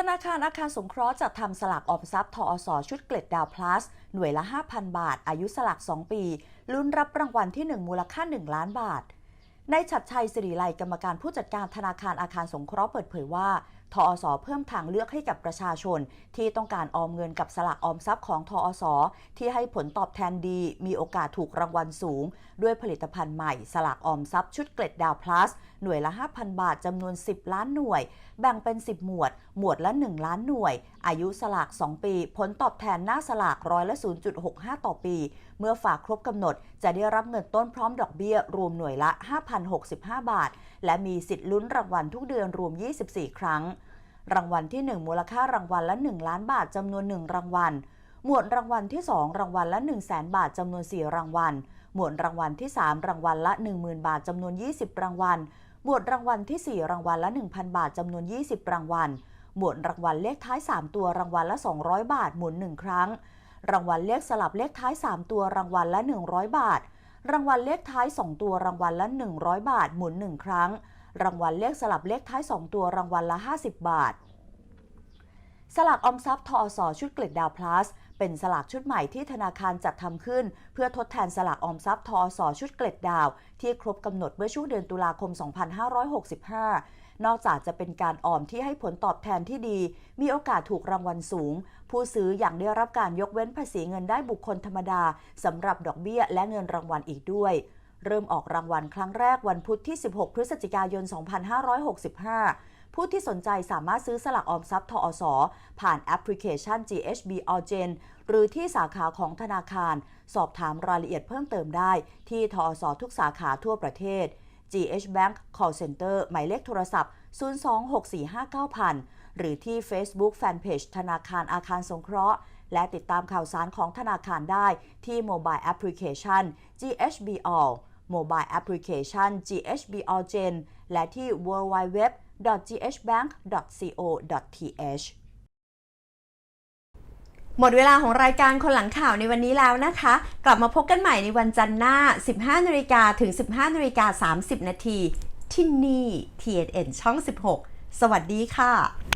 ธนาคารอาคารสงเคราะห์จัดทำสลากออมทรัพย์ทอสอชุดเกล็ดดาวพลัส หน่วยละ 5,000 บาท อายุสลาก 2 ปี ลุ้นรับรางวัลที่ 1 มูลค่า 1 ล้านบาทในายชัดชัยสิริไลกรรมการผู้จัดการธนาคารอาคารสงเคราะห์เปิดเผยว่า ทอสเพิ่มทางเลือกให้กับประชาชน ที่ต้องการออมเงินกับสลากออมทรัพย์ของทอสที่ให้ผลตอบแทนดี มีโอกาสถูกรางวัลสูง ด้วยผลิตภัณฑ์ใหม่ สลากออมทรัพย์ชุดเกล็ดดาวพลัสหน่วยละ 5,000 บาทจำนวน 10 ล้านหน่วย แบ่งเป็น 10 หมวด หมวดละ 1 ล้านหน่วย อายุสลาก 2 ปี ผลตอบแทนหน้าสลากร้อยละ 0.65 ต่อปี เมื่อฝากครบกำหนด จะได้รับเงินต้นพร้อมดอกเบี้ย รวมหน่วยละ 5,065 บาท และมีสิทธิ์ลุ้นรางวัลทุกเดือนรวม 24 ครั้ง รางวัลที่ 1 มูลค่ารางวัลละ 1 ล้านบาทจำนวน 1 รางวัล หมวดรางวัลที่ 2 รางวัลละ 1 0 0 0 0 0บาทจำนวน 4 รางวัล หมวดรางวัลที่ 3 รางวัลละ 10,000 บาทจำนวน 20 รางวัล หมวดรางวัลที่ 4 รางวัลละ 1,000 บาทจำนวน 20 รางวัล หมวดรางวัลเลขท้าย 3 ตัวรางวัลละ 200 บาทหมุน 1 ครั้ง รางวัลเลขสลับเลขท้าย 3 ตัวรางวัลละ 100 บาท รางวัลเลขท้าย 2 ตัวรางวัลละ 100 บาทหมุน 1 ครั้ง รางวัลเลขสลับเลขท้าย 2 ตัวรางวัลละ 50 บาท สลากออมทรัพย์ทอสชุดเกล็ดดาวพลัสเป็นสลากชุดใหม่ที่ธนาคารจัดทำขึ้น เพื่อทดแทนสลากออมทรัพย์ทอสชุดเกล็ดดาว ที่ครบกำหนดเมื่อช่วงเดือนตุลาคม 2565 นอกจากจะเป็นการออมที่ให้ผลตอบแทนที่ดี มีโอกาสถูกรางวัลสูง ผู้ซื้ออย่างได้รับการยกเว้นภาษีเงินได้บุคคลธรรมดาสำหรับดอกเบี้ยและเงินรางวัลอีกด้วย เริ่มออกรางวัลครั้งแรกวันพุธที่ 16 พฤศจิกายน 2565 ผู้ที่สนใจสามารถซื้อสลากออมทรัพย์ทอสผ่านแอปพลิเคชัน GHB Allgen หรือที่สาขาของธนาคาร สอบถามรายละเอียดเพิ่มเติมได้ ที่ทอสทุกสาขาทั่วประเทศ GH Bank Call Center หมายเลขโทรศัพท์ 026459000 หรือที่ Facebook Fanpage ธนาคารอาคารสงเคราะห์ และติดตามข่าวสารของธนาคารได้ที่ Mobile Application GHB All Mobile Application GHB All Gen และที่ www ghbank.co.th หมดเวลาของรายการคนหลังข่าวในวันนี้แล้วนะคะ กลับมาพบกันใหม่ในวันจันทร์หน้า 15นาฬิกาถึง 15นาฬิกา30นาทีที่นี่ TNN ช่อง 16 สวัสดีค่ะ